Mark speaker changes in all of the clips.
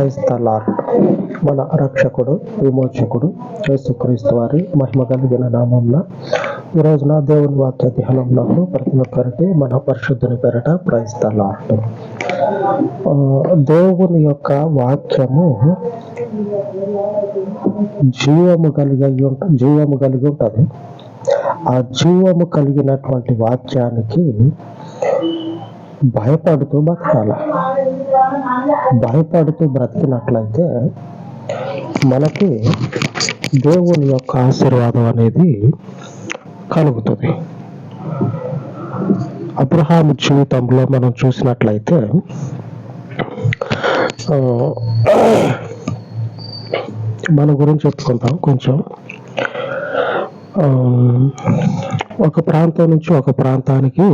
Speaker 1: క్రైస్తలార్ మన రక్షకుడు విమోచకుడు యేసుక్రీస్తు వారి మహిమ కలిగిన నామంన ఈ రోజున దేవుని వాక్య ధ్యానంలో ప్రతి ఒక్కరికి మన పరిశుద్ధుని పేరట క్రైస్తలార్ దేవుని యొక్క వాక్యము జీవము కలిగి ఉంట జీవము కలిగి ఉంటుంది. ఆ జీవము కలిగినటువంటి వాక్యానికి భయపడుతూ బతకాల. భయపడుతూ బ్రతికినట్లయితే మనకి దేవుని యొక్క ఆశీర్వాదం అనేది కలుగుతుంది. అబ్రహాం జీవితంలో మనం చూసినట్లయితే మన గురించి చెప్పుకుందాం కొంచెం. ఒక ప్రాంతం నుంచి ఒక ప్రాంతానికి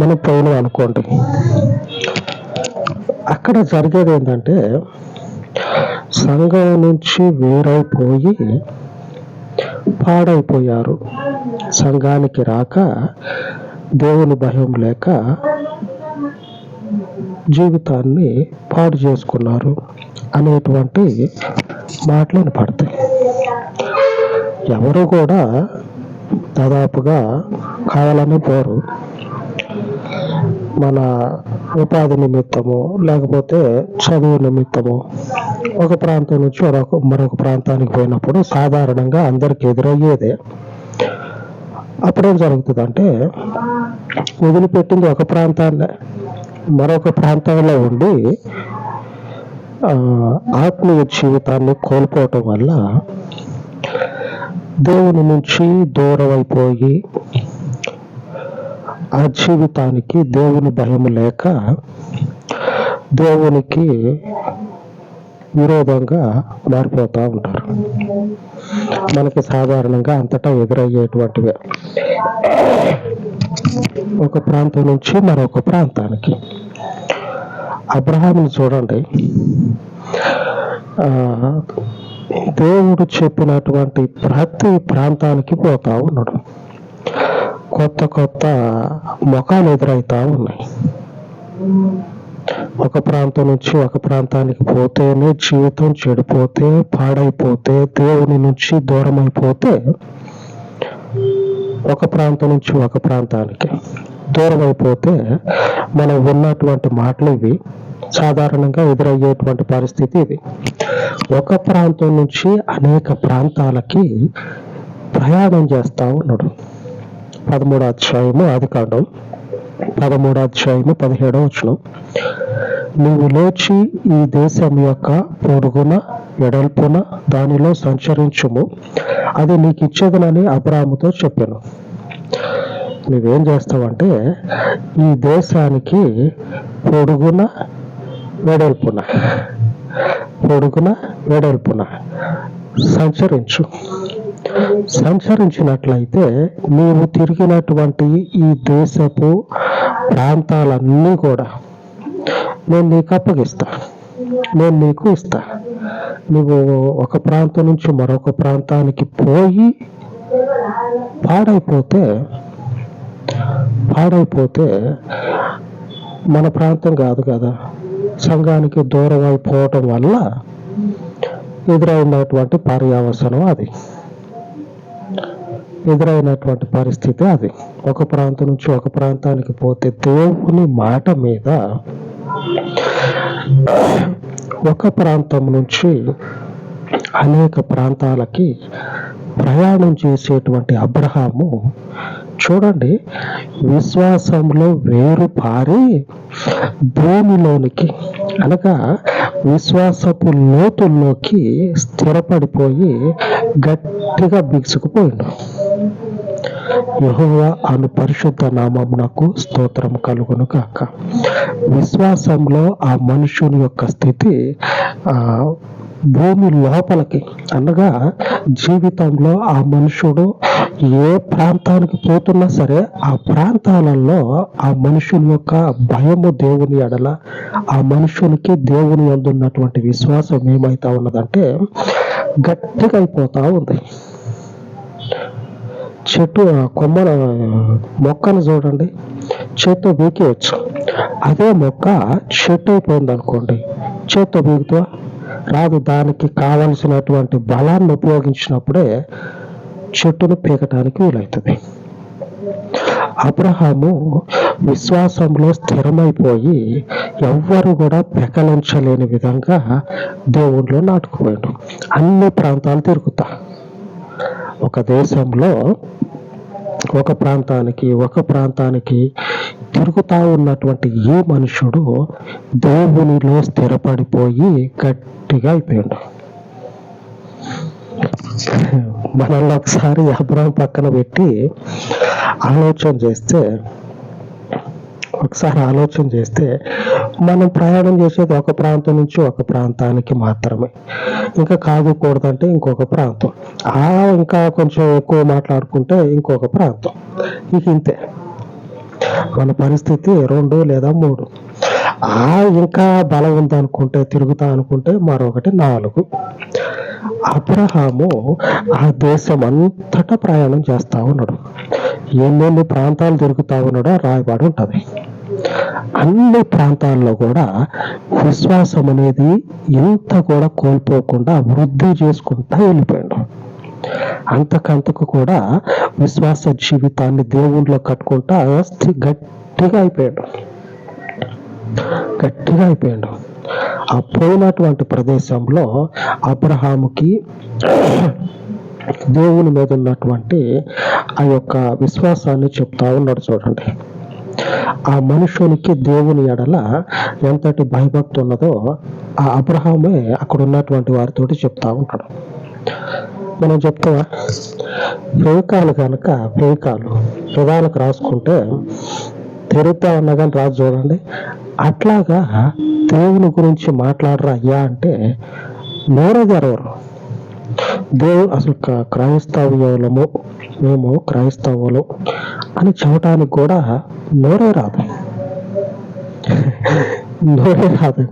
Speaker 1: మనం పోయినాం అనుకోండి. అక్కడ జరిగేది ఏంటంటే సంఘం నుంచి వేరైపోయి పాడైపోయారు. సంఘానికి రాక దేవుని భయం లేక జీవితాన్ని పాడు చేసుకున్నారు అనేటువంటి మాటలను పడతాయి. ఎవరు కూడా దాదాపుగా కావాలని పోరు. మన ఉపాధి నిమిత్తము లేకపోతే చదువు నిమిత్తము. ఒక ప్రాంతం నుంచి మరొక మరొక ప్రాంతానికి పోయినప్పుడు సాధారణంగా అందరికి ఎదురయ్యేదే. అప్పుడేం జరుగుతుందంటే వదిలిపెట్టింది ఒక ప్రాంతాన్ని. మరొక ప్రాంతంలో ఉండి ఆత్మీయ జీవితాన్ని కోల్పోవటం వల్ల దేవుని నుంచి దూరం అయిపోయి ఆ జీవితానికి దేవుని భయం లేక దేవునికి విరోధంగా మారిపోతూ ఉంటారు. మనకి సాధారణంగా అంతటా ఎదురయ్యేటువంటివే. ఒక ప్రాంతం నుంచి మరొక ప్రాంతానికి. అబ్రహాముని చూడండి. ఆ, దేవుడు చెప్పినటువంటి ప్రతి ప్రాంతానికి పోతా ఉన్నాడు. కొత్త కొత్త ముఖాలు ఎదురవుతా ఉన్నాయి. ఒక ప్రాంతం నుంచి ఒక ప్రాంతానికి పోతేనే జీవితం చెడిపోతే పాడైపోతే దేవుని నుంచి దూరం అయిపోతే ఒక ప్రాంతం నుంచి ఒక ప్రాంతానికి దూరం అయిపోతే మనం విన్నటువంటి మాటలు ఇవి. సాధారణంగా ఎదురయ్యేటువంటి పరిస్థితి ఇది. ఒక ప్రాంతం నుంచి అనేక ప్రాంతాలకి ప్రయాణం చేస్తా ఉన్నాడు. పదమూడో అధ్యాయము ఆది కాండం. పదమూడో అధ్యాయము పదిహేడో వచనం. నువ్వు లేచి ఈ దేశం యొక్క పొడుగున ఎడల్పున దానిలో సంచరించుము. అది నీకు ఇచ్చేదనని అబ్రాముతో చెప్పాను. నువ్వేం చేస్తావంటే ఈ దేశానికి పొడుగున వెడల్పున పొడుగున వెడల్పున సంచరించు. సంచరించినట్లయితే నీవు తిరిగినటువంటి ఈ దేశపు ప్రాంతాలన్నీ కూడా నేను నీకు అప్పగిస్తా. నేను నీకు ఇస్తా. నువ్వు ఒక ప్రాంతం నుంచి మరొక ప్రాంతానికి పోయి పాడైపోతే పాడైపోతే మన ప్రాంతం కాదు కదా. సంఘానికి దూరం అయిపోవటం వల్ల ఎదురైనటువంటి పర్యావసనం అది. ఎదురైనటువంటి పరిస్థితి అది. ఒక ప్రాంతం నుంచి ఒక ప్రాంతానికి పోతే దేవుని మాట మీద ఒక ప్రాంతం నుంచి అనేక ప్రాంతాలకి ప్రయాణం చేసేటువంటి అబ్రహాము చూడండి విశ్వాసంలో వేరు పారి భూమిలోనికి అనగా విశ్వాసపు లోతుల్లోకి స్థిరపడిపోయి గట్టిగా బిగుసుకుపోయిండు. యహోవా అను పరిశుద్ధ నామమునకు స్తోత్రం కలుగును కాక విశ్వాసంలో ఆ మనుషుని యొక్క స్థితి ఆ భూమి లోపలికి అనగా జీవితంలో ఆ మనుషుడు ఏ ప్రాంతానికి పోతున్నా సరే ఆ ప్రాంతాలలో ఆ మనుషుని యొక్క భయము దేవుని ఎడల ఆ మనుషునికి దేవుని అందున్నటువంటి విశ్వాసం ఏమైతా ఉన్నదంటే గట్టిగా అయిపోతా ఉంది. చెట్టు కొమ్మల మొక్కను చూడండి. చేత్తో బీకేయచ్చు అదే మొక్క చెట్టు అయిపోయింది అనుకోండి చేత్తో బీగుతా రాదు. దానికి కావలసినటువంటి బలాన్ని ఉపయోగించినప్పుడే చెట్టును పీకటానికి వీలవుతుంది. అబ్రహాము విశ్వాసంలో స్థిరమైపోయి ఎవ్వరు కూడా పెకలించలేని విధంగా దేవుళ్ళు నాటుకుపోయాడు. అన్ని ప్రాంతాలు తిరుగుతా ఒక దేశంలో ఒక ప్రాంతానికి ఒక ప్రాంతానికి తిరుగుతూ ఉన్నటువంటి ఈ మనుషుడు దేవునిలో స్థిరపడిపోయి గట్టిగా అయిపోయాడు. మనల్ని ఒకసారి అబ్రాహం పక్కన పెట్టి ఆలోచన చేస్తే ఒకసారి ఆలోచన చేస్తే మనం ప్రయాణం చేసేది ఒక ప్రాంతం నుంచి ఒక ప్రాంతానికి మాత్రమే. ఇంకా కాగకూడదంటే ఇంకొక ప్రాంతం. ఆ ఇంకా కొంచెం ఎక్కువ మాట్లాడుకుంటే ఇంకొక ప్రాంతం. ఇక ఇంతే. మన పరిస్థితి రెండు లేదా మూడు. ఆ ఇంకా బలం ఉందనుకుంటే తిరుగుతా అనుకుంటే మరొకటి నాలుగు. అబ్రహాము ఆ దేశం అంతటా ప్రయాణం చేస్తా ఉన్నాడు. ఎన్నెన్ని ప్రాంతాలు తిరుగుతా ఉన్నాడో రాయబడి ఉంటుంది. అన్ని ప్రాంతాల్లో కూడా విశ్వాసం అనేది ఎంత కూడా కోల్పోకుండా వృద్ధి చేసుకుంటా వెళ్ళిపోయాడు. అంతకంతకు కూడా విశ్వాస జీవితాన్ని దేవుళ్ళలో కట్టుకుంటా గట్టిగా అయిపోయాడు. గట్టిగా అయిపోయాడు. ఆ పోయినటువంటి ప్రదేశంలో అబ్రహాముకి దేవుని మీద ఉన్నటువంటి ఆ యొక్క విశ్వాసాన్ని చెప్తా ఉన్నాడు చూడండి. ఆ మనుషునికి దేవుని ఎడల ఎంతటి భయభక్తి ఉన్నదో ఆ అబ్రహామే అక్కడ ఉన్నటువంటి వారితోటి చెప్తా ఉంటాడు. మనం చెప్తావా? ఫేకాలు కనుక ఫేకాలు హృదయాలకు రాసుకుంటే తిరుగుతా ఉన్నా కానీ రాజు చూడండి అట్లాగా దేవుని గురించి మాట్లాడరా అయ్యా అంటే నోరే తెరవరు దేవుడు అసలు క్ర- మేము క్రైస్తవులు అని చెప్పడానికి కూడా నోరే రాదు. నోరే రాదు.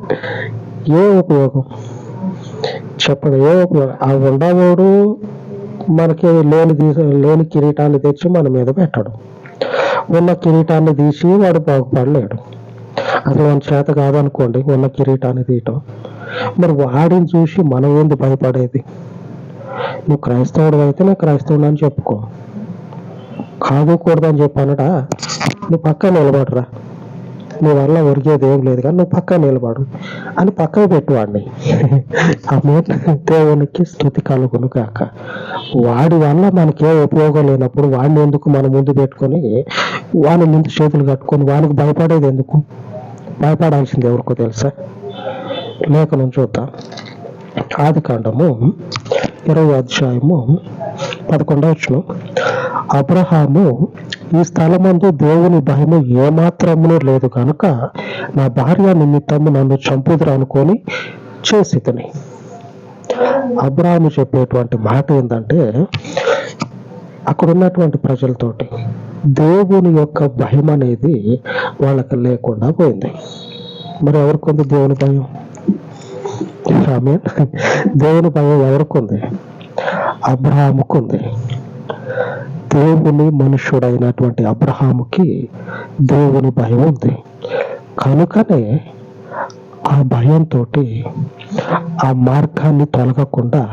Speaker 1: ఏ ఉపయోగం? చెప్పడం ఏ ఉపయోగం? ఆ ఉండవాడు మనకి లేని తీసి లేని కిరీటాన్ని తెచ్చి మన మీద పెట్టడు. ఉన్న కిరీటాన్ని తీసి వాడు బాగుపడలేడు. అసలు మన చేత కాదనుకోండి ఉన్న కిరీటాన్ని తీయటం. మరి వాడిని చూసి మనం ఏంది భయపడేది? నువ్వు క్రైస్తవుడు అయితే నేను క్రైస్తవుడు అని చెప్పుకో. కాదుకూడదని చెప్పానట నువ్వు పక్క నిలబడరా. నీ వల్ల ఒరిగేది ఏం లేదు కానీ నువ్వు పక్క నిలబడు అని పక్కకు పెట్టువాడిని ఆ ఆమె దేవునికి స్థుతి కలుగును కాక వాడి వల్ల మనకే ఉపయోగం లేనప్పుడు వాడిని ఎందుకు మన ముందు పెట్టుకొని వాని ముందు చేతులు కట్టుకొని వానికి భయపడేది ఎందుకు? భయపడాల్సింది ఎవరికో తెలుసా? లేఖనం చూద్దాం. ఆది కాండము ఇరవై అధ్యాయము పదకొండవ వచనం. అబ్రహాము ఈ స్థలమందు దేవుని భయము ఏమాత్రమును లేదు కనుక నా భార్య నిమిత్తము నన్ను చంపుదురు అనుకొని చేసితని. అబ్రహాము చెప్పేటువంటి మాట ఏంటంటే అక్కడ ఉన్నటువంటి ప్రజలతోటి దేవుని యొక్క భయం అనేది వాళ్ళకి లేకుండా పోయింది. మరి ఎవరికి ఉంది దేవుని భయం ఆమె దేవుని భయం ఎవరికి ఉంది అబ్రహాముకు ఉంది దేవుని మనుష్యుడైనటువంటి అబ్రహాముకి దేవుని భయం ఉంది. కనుకనే ఆ భయంతో ఆ మార్గాన్ని తొలగకుండా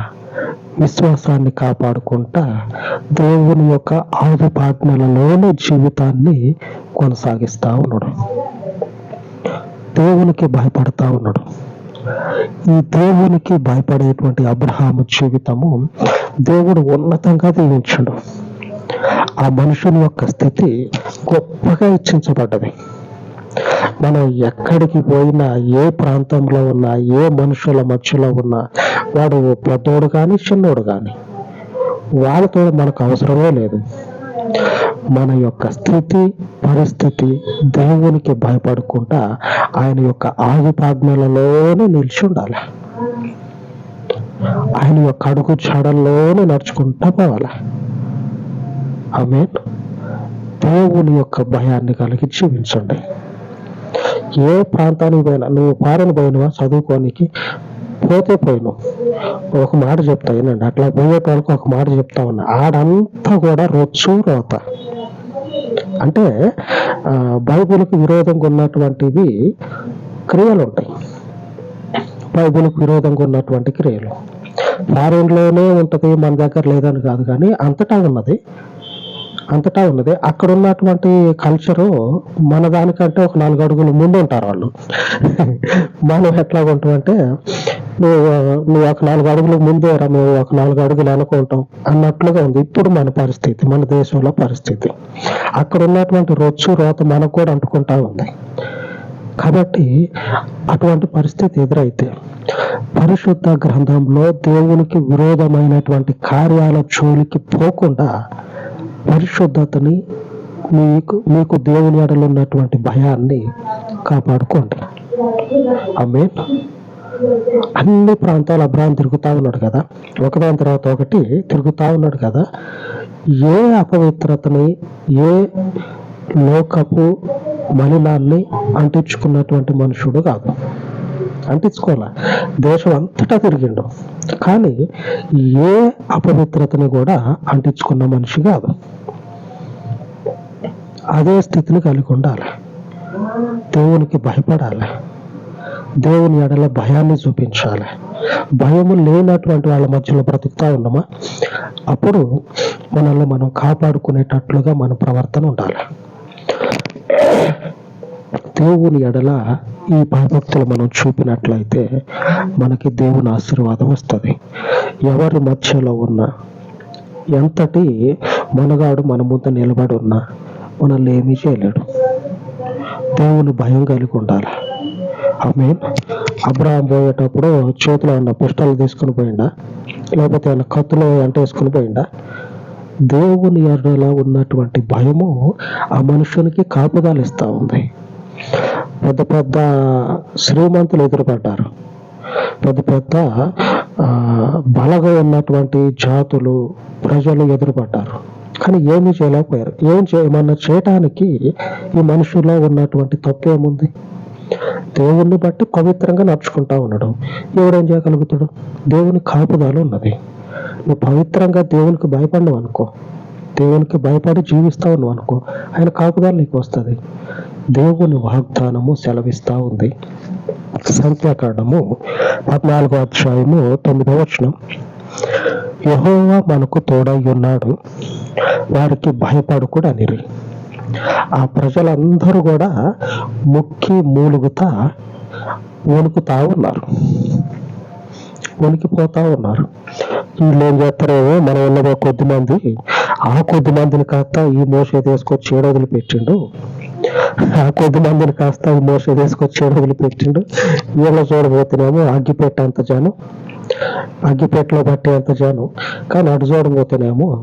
Speaker 1: విశ్వాసాన్ని కాపాడుకుంటా దేవుని యొక్క ఆదిపాజ్ఞలలోని జీవితాన్ని కొనసాగిస్తా ఉన్నాడు. దేవునికి భయపడతా ఉన్నాడు. ఈ దేవునికి భయపడేటువంటి అబ్రహాము జీవితము దేవుడు ఉన్నతంగా దీవించడు. ఆ మనుషుని యొక్క స్థితి గొప్పగా ఇచ్చించబడ్డది. మనం ఎక్కడికి పోయినా ఏ ప్రాంతంలో ఉన్నా ఏ మనుషుల మధ్యలో ఉన్నా వాడు పెద్దోడు కానీ చిన్నోడు కానీ వాళ్ళతో మనకు అవసరమే లేదు. మన యొక్క స్థితి పరిస్థితి దేవునికి భయపడకుండా ఆయన యొక్క ఆదిపాజ్ఞలలోనే నిలిచి ఉండాలి. ఆయన యొక్క అడుగు చాడల్లోనే నడుచుకుంటా పోవాలి. ఆమె దేవుని యొక్క భయాన్ని కలిగి జీవించండి. ఏ ప్రాంతానికి పోయినా నువ్వు పారని పోయినవా? చదువుకోనికి పోతే పోయిను. ఒక మాట చెప్తా వినండి. అట్లా పోయేటోళ్ళకి ఒక మాట చెప్తా ఉన్నా. ఆడంతా కూడా రొచ్చు రోత. అంటే బైబిల్కి విరోధంగా ఉన్నటువంటివి క్రియలు ఉంటాయి బైబిల్కి విరోధంగా ఉన్నటువంటి క్రియలు. ఫారెన్లోనే ఉంటుంది మన దగ్గర లేదని కాదు కానీ అంతటా ఉన్నది. అంతటా ఉన్నది. అక్కడ ఉన్నటువంటి కల్చరు మన దానికంటే ఒక నాలుగు అడుగులు ముందు ఉంటారు వాళ్ళు. మనం ఎట్లా ఉంటామంటే నువ్వు నువ్వు ఒక నాలుగు అడుగులు ముందే రా నువ్వు ఒక నాలుగు అడుగులు అనుకుంటాం అన్నట్లుగా ఉంది. ఇప్పుడు మన పరిస్థితి మన దేశంలో పరిస్థితి. అక్కడ ఉన్నటువంటి రొచ్చు రోత మనకు కూడా అంటుకుంటా ఉంది. కాబట్టి అటువంటి పరిస్థితి ఎదురైతే పరిశుద్ధ గ్రంథంలో దేవునికి విరోధమైనటువంటి కార్యాల చోలికి పోకుండా పరిశుద్ధతని మీకు మీకు దేవుని ఎడలు ఉన్నటువంటి భయాన్ని కాపాడుకోండి ఆమె అన్ని ప్రాంతాలు అబ్రాహం తిరుగుతా ఉన్నాడు కదా. ఒకదాని తర్వాత ఒకటి తిరుగుతా ఉన్నాడు కదా. ఏ అపవిత్రతని ఏ లోకపు మలినాన్ని అంటించుకున్నటువంటి మనుషుడు కాదు. అంటించుకోలే. దేశం అంతటా తిరిగిండు. కానీ ఏ అపవిత్రతని కూడా అంటించుకున్న మనిషి కాదు. అదే స్థితిని కలిగి ఉండాలి. దేవునికి భయపడాలి. దేవుని ఎడల భయాన్ని చూపించాలి. భయము లేనటువంటి వాళ్ళ మధ్యలో బ్రతుకుతా ఉన్నామా? అప్పుడు మనల్ని మనం కాపాడుకునేటట్లుగా మన ప్రవర్తన ఉండాలి. దేవుని ఎడల ఈ భయభక్తులు మనం చూపినట్లయితే మనకి దేవుని ఆశీర్వాదం వస్తుంది. ఎవరి మధ్యలో ఉన్నా ఎంతటి మనగాడు మన ముందు నిలబడి ఉన్నా మనల్ని ఏమీ చేయలేడు. దేవుని భయం కలిగి ఉండాలి. ఆమె అబ్రహం పోయేటప్పుడు చేతిలో ఉన్న పిస్టల్ తీసుకుని పోయిండా? లేకపోతే ఆయన కత్తులో వేసుకుని పోయిండా? దేవుని ఎడల ఉన్నటువంటి భయము ఆ మనుషునికి కాపుదాలు ఇస్తా ఉంది. పెద్ద పెద్ద శ్రీమంతులు ఎదురుపడ్డారు. పెద్ద పెద్ద బలగా ఉన్నటువంటి జాతులు ప్రజలు ఎదురుపడ్డారు. కానీ ఏమీ చేయలేకపోయారు. ఏం చేయమన్నా చేయటానికి ఈ మనుషుల్లో ఉన్నటువంటి తప్పు ఏముంది? దేవుణ్ణి బట్టి పవిత్రంగా నడుచుకుంటా ఉన్నాడు. ఎవరేం చేయగలుగుతాడు? దేవుని కాపుదాలు ఉన్నది నువ్వు పవిత్రంగా దేవునికి భయపడినావు అనుకో. దేవునికి భయపడి జీవిస్తా ఉన్నావు అనుకో. ఆయన కాపుదాలు నీకు వస్తుంది. దేవుని వాగ్దానము సెలవిస్తా ఉంది. సంఖ్యాకాండము పద్నాలుగో అధ్యాయము తొమ్మిదవ వచనం. యహోవా మనకు తోడై ఉన్నాడు వారికి భయపడుకుడు అనిరి ఆ ప్రజలందరూ కూడా ముక్కి మూలుగుతా వణుకుతా ఉన్నారు. వణికిపోతా ఉన్నారు. వీళ్ళు ఏం చేస్తారేమో మనం ఉన్నదో కొద్ది మంది ఆ కొద్ది మందిని కాస్త ఈ మోసే తీసుకొచ్చి ఏడోదులు పెట్టిండు. కొంతమందిని కాస్త మోసం మోసే తీసుకొచ్చి ఏడవదిలి పెట్టిండు. వీళ్ళ చూడబోతేనేమో అగ్గిపెట్టేంత జనం. అగ్గిపెట్టలో పట్టేంత జనం. కానీ అటు చూడబోతేనేమో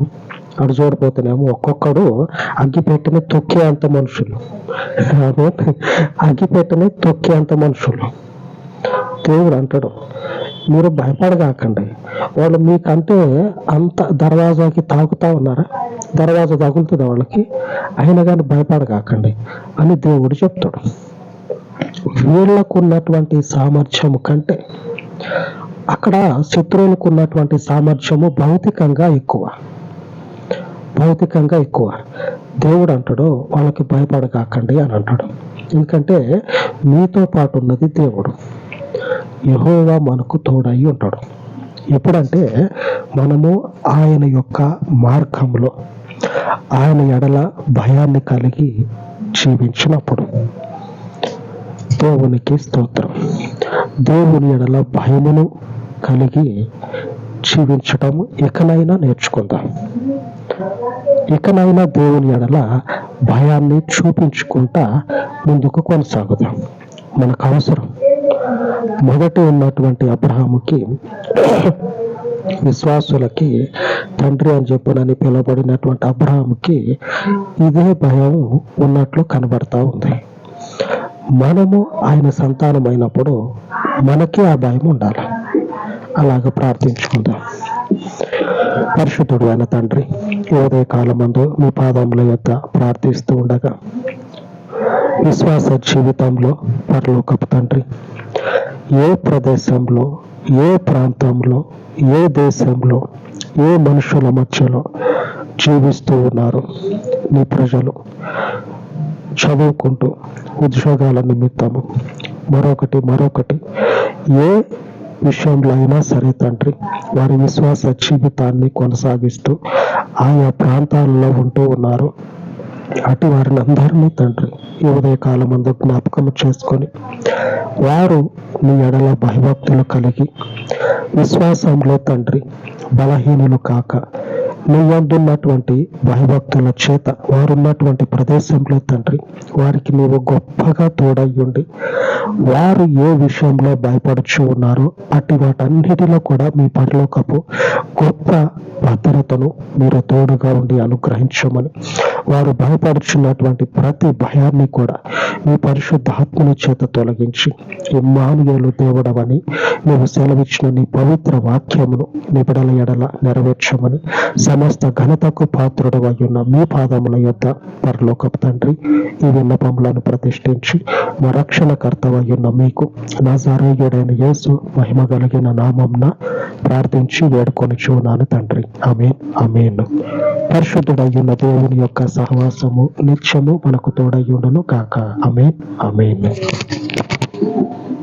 Speaker 1: అటు చూడబోతేనేమో ఒక్కొక్కడు అగ్గిపెట్టని తొక్కే అంత మనుషులు. అగ్గిపెట్టని తొక్కే అంత మనుషులు. దేవుడు అంటాడు మీరు భయపడగాకండి. వాళ్ళు మీకంటే అంత దర్వాజాకి తాకుతా ఉన్నారా? దర్వాజా తగులుతుంది వాళ్ళకి. అయినా కానీ భయపడకాకండి అని దేవుడు చెప్తాడు. వీళ్ళకు ఉన్నటువంటి సామర్థ్యము కంటే అక్కడ శత్రువులకు ఉన్నటువంటి సామర్థ్యము భౌతికంగా ఎక్కువ. భౌతికంగా ఎక్కువ. దేవుడు అంటాడు వాళ్ళకి భయపడకాకండి అని అంటాడు. ఎందుకంటే మీతో పాటు ఉన్నది దేవుడు. యహోవా మనకు తోడై ఉంటాడు. ఎప్పుడంటే మనము ఆయన యొక్క మార్గంలో ఆయన ఎడల భయాన్ని కలిగి జీవించినప్పుడు దేవునికి స్తోత్రం. దేవుని ఎడల భయమును కలిగి జీవించటం ఇకనైనా నేర్చుకుందాం. ఇకనైనా దేవుని ఎడల భయాన్ని చూపించుకుంటా ముందుకు కొనసాగుదాం. మనకు అవసరం. మొదట ఉన్నటువంటి అబ్రహాముకి విశ్వాసులకి తండ్రి అని చెప్పునని పిలువబడినటువంటి అబ్రహంకి ఇదే భయం ఉన్నట్లు కనబడతా ఉంది. మనము ఆయన సంతానమైనప్పుడు మనకి ఆ భయం ఉండాలి. అలాగ ప్రార్థించుకుందాం. పరిశుద్ధుడు అయిన తండ్రి ఈ ఉదయ కాలమందు మీ పాదముల యొక్క ప్రార్థిస్తూ ఉండగా విశ్వాస జీవితంలో పరలోకపు తండ్రి ఏ ప్రదేశంలో ఏ ప్రాంతంలో ఏ దేశంలో ఏ మనుషుల మధ్యలో జీవిస్తూ ఉన్నారు నీ ప్రజలు? చదువుకుంటూ ఉద్యోగాల నిమిత్తము. మరొకటి మరొకటి ఏ విషయంలో అయినా సరే తండ్రి వారి విశ్వాస జీవితాన్ని కొనసాగిస్తూ ఆయా ప్రాంతాల్లో ఉంటూ ఉన్నారు. అటు వారిని అందరినీ తండ్రి ఈ ఉదయకాలం అందు జ్ఞాపకం చేసుకొని వారు నీ ఎడల భయభక్తులు కలిగి విశ్వాసంలో తండ్రి బలహీనులు కాక నీయందున్నటువంటి భయభక్తుల చేత వారున్నటువంటి ప్రదేశంలో తండ్రి వారికి నీవు గొప్పగా తోడయ్యుండి వారు ఏ విషయంలో భయపడుచు ఉన్నారో అట్టి వాటన్నిటిలో కూడా మీ పరలోకపు గొప్ప భద్రతను మీరు తోడుగా ఉండి అనుగ్రహించమని వారు భయపడుచున్నటువంటి ప్రతి భయాన్ని కూడా మీ పరిశుద్ధాత్మని చేత తొలగించి ఇమ్మానుయేలు దేవుడవని నువ్వు సెలవిచ్చిన నీ పవిత్ర వాక్యమును నిబిడల ఎడల నెరవేర్చమని సమస్త ఘనతకు పాత్రుడు ఉన్న మీ పాదముల యొక్క పరలోకపు తండ్రి ఈ విన్నపములను ప్రతిష్ఠించి మా రక్షణకర్తవయ్యున్న మీకు నాజారేయుడైన యేసు మహిమ కలిగిన నామంన ప్రార్థించి వేడుకొని చూనాను తండ్రి. అమేన్ అమేన్ పరిశుద్ధుడయ్యున్న దేవుని యొక్క సహవాసము నిత్యము మనకు తోడయ్యుండను కాక అమేన్ అమేన్